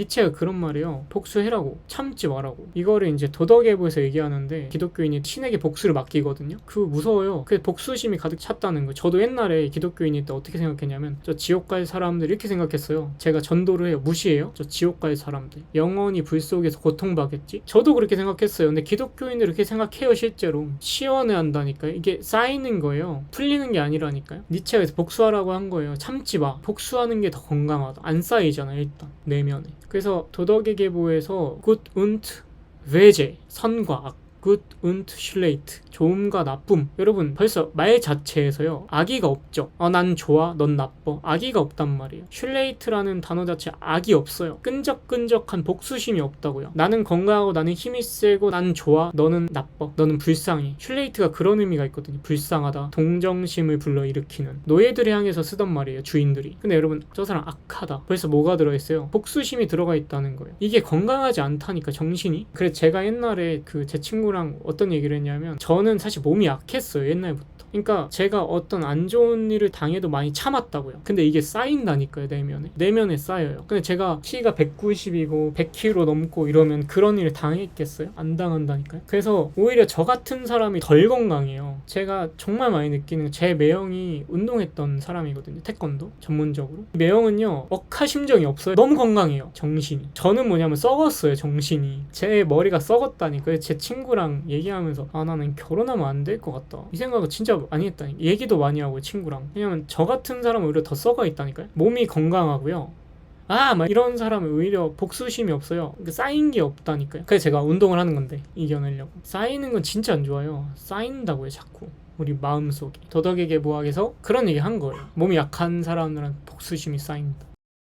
니체가 그런 말이에요. 복수해라고 참지 말라고. 이거를 이제 도덕예보에서 얘기하는데 기독교인이 신에게 복수를 맡기거든요. 그거 무서워요. 그 복수심이 가득 찼다는 거. 저도 옛날에 기독교인일 때 어떻게 생각했냐면 저 지옥 갈 사람들 이렇게 생각했어요. 제가 전도를 해요. 무시해요. 저 지옥 갈 사람들 영원히 불 속에서 고통받겠지. 저도 그렇게 생각했어요. 근데 기독교인들 그렇게 생각해요 실제로. 시원해 한다니까요. 이게 쌓이는 거예요. 풀리는 게 아니라니까요. 니체가 복수하라고 한 거예요. 참지 마. 복수하는 게 더 건강하다. 안 쌓이잖아 일단 내면에. 그래서 도덕의 계보에서 good und 외제 선과 악 good und schlecht 좋음과 나쁨. 여러분 벌써 말 자체에서요 악의가 없죠. 어, 난 좋아 넌 나빠. 악의가 없단 말이에요. Schlecht라는 단어 자체 악이 없어요. 끈적끈적한 복수심이 없다고요. 나는 건강하고 나는 힘이 세고 난 좋아 너는 나빠. 너는 불쌍해. Schlecht가 그런 의미가 있거든요. 불쌍하다 동정심을 불러일으키는. 노예들을 향해서 쓰던 말이에요 주인들이. 근데 여러분 저 사람 악하다. 벌써 뭐가 들어있어요? 복수심이 들어가 있다는 거예요. 이게 건강하지 않다니까 정신이. 그래서 제가 옛날에 그 제 친구 랑 어떤 얘기를 했냐면 저는 사실 몸이 약했어요 옛날부터 그러니까 제가 어떤 안 좋은 일을 당해도 많이 참았다고요. 근데 이게 쌓인다니까요 내면에. 내면에 쌓여요. 근데 제가 키가 190이고 100kg 넘고 이러면 그런 일을 당했겠어요? 안 당한다니까요. 그래서 오히려 저 같은 사람이 덜 건강해요. 제가 정말 많이 느끼는 게제 매형이 운동했던 사람이거든요 태권도 전문적으로. 매형은요 억하 심정이 없어요. 너무 건강해요 정신이. 저는 뭐냐면 썩었어요 정신이. 제 머리가 썩었다니까요. 제 친구랑 얘기하면서 아 나는 결혼하면 안 될 것 같다. 이 생각을 진짜 많이 했다니 얘기도 많이 하고 친구랑 왜냐면 저 같은 사람은 오히려 더 썩어 있다니까요 몸이 건강하고요 아, 막 이런 사람은 오히려 복수심이 없어요. 그 쌓인 게 없다니까요. 그래서 제가 운동을 하는 건데 이겨내려고. 쌓이는 건 진짜 안 좋아요. 쌓인다고요, 자꾸. 우리 마음속에. 도덕의 계보학에서 그런 얘기 한 거예요. 몸이 약한 사람들은 복수심이 쌓인다.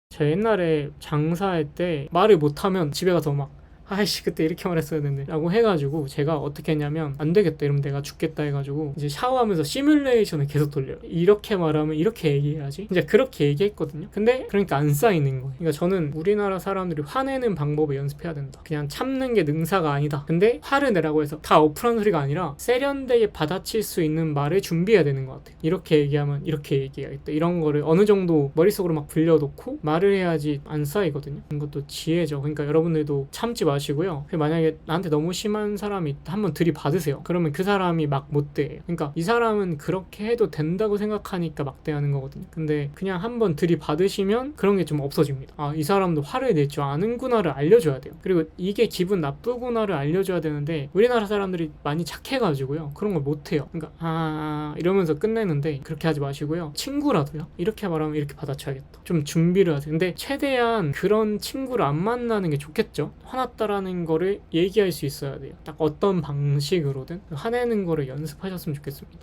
저 옛날에 장사할 때 말을 못하면 집에 가서 막 아이씨 그때 이렇게 말했어야 되는데. 라고 해가지고 제가 어떻게 했냐면 안 되겠다 이러면 내가 죽겠다 해가지고 이제 샤워하면서 시뮬레이션을 계속 돌려요. 이렇게 말하면 이렇게 얘기해야지. 이제 그렇게 얘기했거든요. 근데 그러니까 안 쌓이는 거예요. 그러니까 저는 우리나라 사람들이 화내는 방법을 연습해야 된다. 그냥 참는 게 능사가 아니다. 근데 화를 내라고 해서 다 어플한 소리가 아니라 세련되게 받아칠 수 있는 말을 준비해야 되는 것 같아요. 이렇게 얘기하면 이렇게 얘기해야겠다. 이런 거를 어느 정도 머릿속으로 막 불려놓고 말을 해야지 안 쌓이거든요. 이것도 지혜죠. 그러니까 여러분들도 참지 마시고 요. 만약에 나한테 너무 심한 사람이 한번 들이받으세요. 그러면 그 사람이 막 못돼. 그러니까 이 사람은 그렇게 해도 된다고 생각하니까 막 대하는 거거든요. 근데 그냥 한번 들이받으시면 그런 게 좀 없어집니다. 아 이 사람도 화를 낼 줄 아는구나를 알려줘야 돼요. 그리고 이게 기분 나쁘구나를 알려줘야 되는데 우리나라 사람들이 많이 착해가지고요. 그런 걸 못해요. 그러니까 아 이러면서 끝내는데 그렇게 하지 마시고요. 친구라도요. 이렇게 말하면 이렇게 받아쳐야겠다. 좀 준비를 하세요. 근데 최대한 그런 친구를 안 만나는 게 좋겠죠? 화났 다라는 거를 얘기할 수 있어야 돼요. 딱 어떤 방식으로든 화내는 거를 연습하셨으면 좋겠습니다